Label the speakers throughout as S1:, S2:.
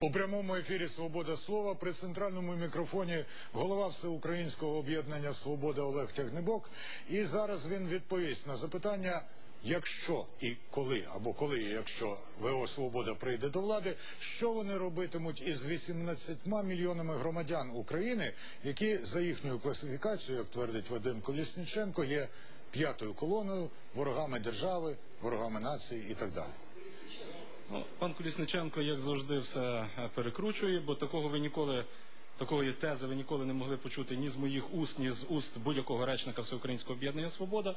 S1: У прямому ефірі Свобода слова при центральному мікрофоні голова Всеукраїнського об'єднання Свобода Олег Тягнебок. І зараз він відповість на запитання, якщо і коли, або коли, і якщо ВО Свобода прийде до влади, що вони робитимуть із 18 мільйонами громадян України, які за їхньою класифікацією, як твердить Вадим Колісніченко, є п'ятою колоною, ворогами держави, ворогами нації і так далі.
S2: Пан Колісниченко, як завжди, все е, перекручує, бо такого ви ніколи. Такої тези ви ніколи не могли почути ні з моїх уст, ні з уст будь-якого речника Всеукраїнського об'єднання Свобода.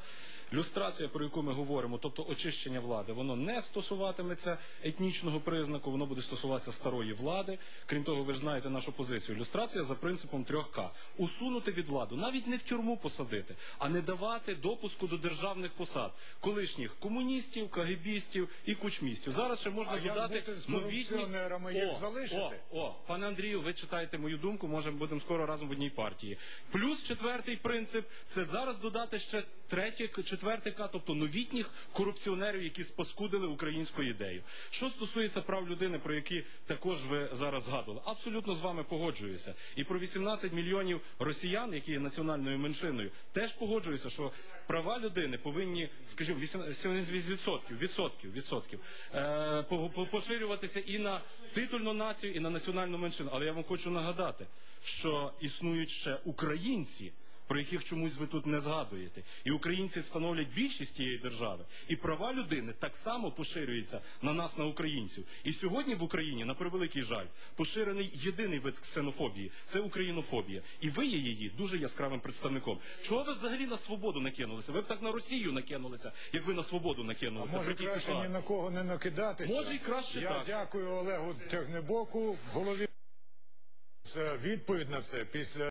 S2: Люстрація, про яку ми говоримо, тобто очищення влади, воно не стосуватиметься етнічного признаку, воно буде стосуватися старої влади. Крім того, ви ж знаєте нашу позицію. Люстрація за принципом трьох К. Усунути від владу, навіть не в тюрму посадити, а не давати допуску до державних посад колишніх комуністів, кагебістів і кучмістів. Зараз ще можна
S1: А як бути з
S2: новітні
S1: корупціонерами, їх залишити?
S2: О, о, пане Андрію, ви читаєте мою думку, може будемо скоро разом в одній партії. Плюс четвертий принцип це зараз додати ще третє, четверте К, тобто новітніх корупціонерів, які спаскудили українську ідею. Що стосується прав людини, про які також ви зараз згадували, абсолютно з вами погоджуюся. І про 18 мільйонів росіян, які є національною меншиною, теж погоджуюся, що права людини повинні, скажімо, 80% відсотків, відсотків е, по- по- поширюватися і на титульну націю, і на національну меншину. Але я вам хочу нагадати, що існують ще українці. Про яких чомусь ви тут не згадуєте, і українці становлять більшість тієї держави, і права людини так само поширюються на нас, на українців. І сьогодні в Україні, на превеликий жаль, поширений єдиний вид ксенофобії це українофобія. І ви є її дуже яскравим представником. Чого ви взагалі на свободу накинулися? Ви б так на Росію накинулися, як ви на свободу накинулися.
S1: Може
S2: при
S1: краще ні на кого не накидатися.
S2: Може, і краще
S1: Я
S2: так.
S1: дякую Олегу Тягнебоку, голові. Відповідь на це після.